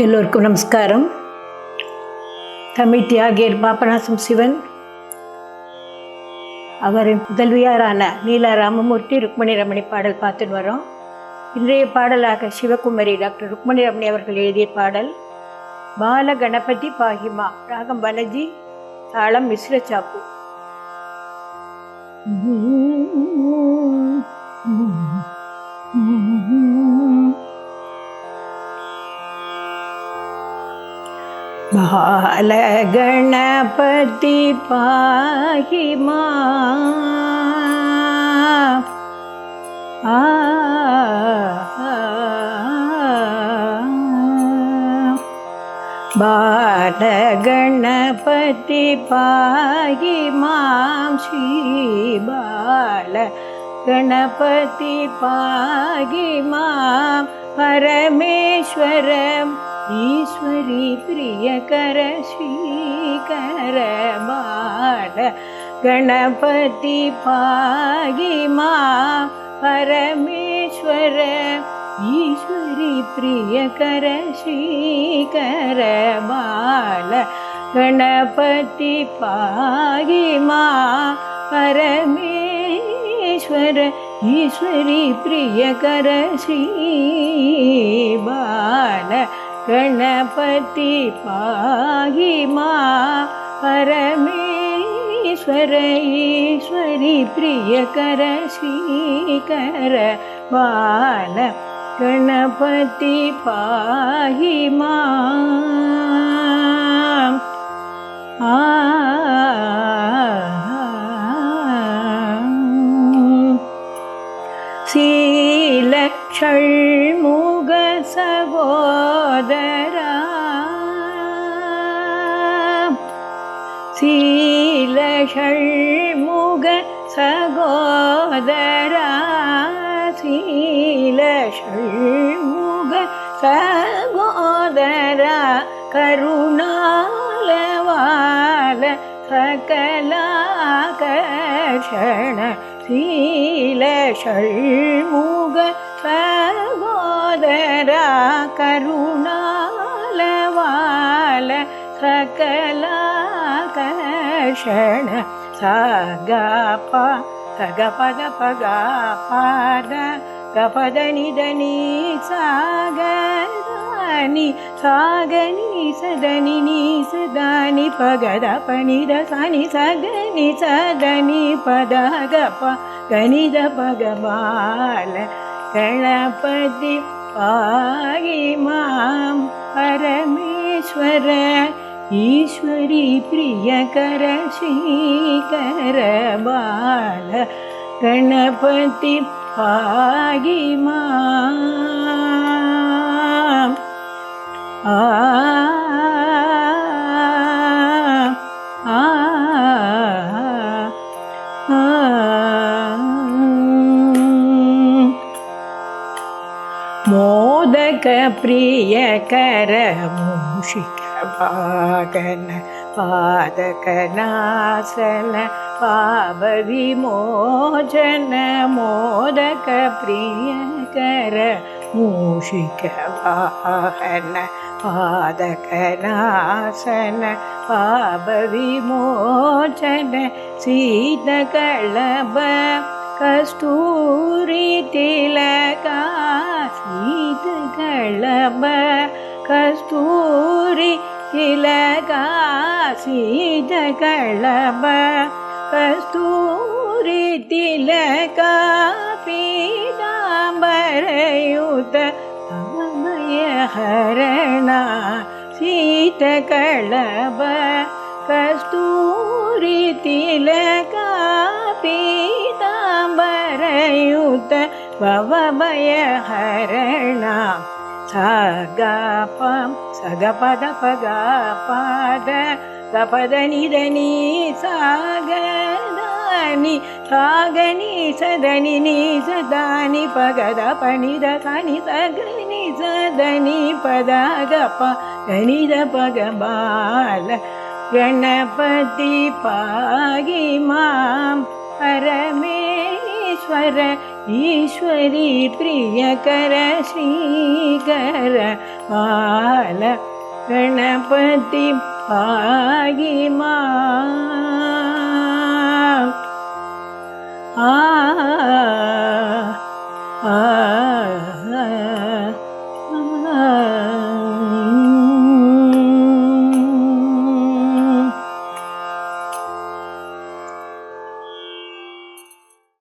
எல்லோருக்கும் நமஸ்காரம். தமிழ் தியாகியர் பாபநாசம் சிவன் அவரின் புதல்வியாரான நீலா ராமமூர்த்தி ருக்மணி ரமணி பாடல் பார்த்துட்டு வரோம் இன்றைய பாடலாக சிவகுமரி டாக்டர் ருக்மணி ரமணி அவர்கள் எழுதிய பாடல் பால கணபதி பாகிமா ராகம் வலஜி தாளம் மிஸ்ர சாப்பு. बालगणपति पाहि मा आ बालगणपति पाहि मां श्रीबाल गणपति पाहि मां परमेश्वरम् ईश्वरी प्रियकर श्रीकर बाल गणपति परमेश्वर ईश्वरी प्रियकर श्रीकर बाल गणपति मा परमेश्वर ईश्वरी प्रियकर श्री बाल गणपति पाहि मा, परमेश्वर, ईश्वरी प्रियकर श्रीकर बाल गणपति पाहि मा। आ षण्मुग सगोदरा शील षण्मुग सगोदरा शील षण्मुग सगोदरा करुणालवाल सकलाकर्षण நீல ஷண்முக சகோதரா கருணாலவால சகலாகர்ஷண சகப்பா சகபத பகாபாத கபதனிதனி சாகதானி சாகனி சதனி நீ சதானி பகத பனித சனி சகனி சதனி பதக ப கனித பகவால கணபதி பாகி மாம் பரமேஸ்வர ஈஸ்வரி பிரியகர ஸ்ரீகர பால கணபதி ஆகிமா ஆ मोदक प्रिय कर मूषिक भागन। पादकनासन पावविमोचन मोदक प्रियकर मूषिक वाहन पादकनासन पावविमोचन शीतकळब कस्तूरि तिलका शीतकळब कस्तूरि तिलका शीतकळब कस्तूरि तिलका पीताम्बरयुत अमय हरणा शीतकळब कस्तूरि तिलका पीताम्बरयुत भवभय हरणा गपद निदनि सागदानि सागनि सदनि नि सदानि पनिद सनि सगनि सदनि पद गनिद पगबाल गणपति पाहि मां परमेश्वर ईश्वरी प्रियकर श्रीकर बाल गणपति ಆಗಿಮಾ ಆ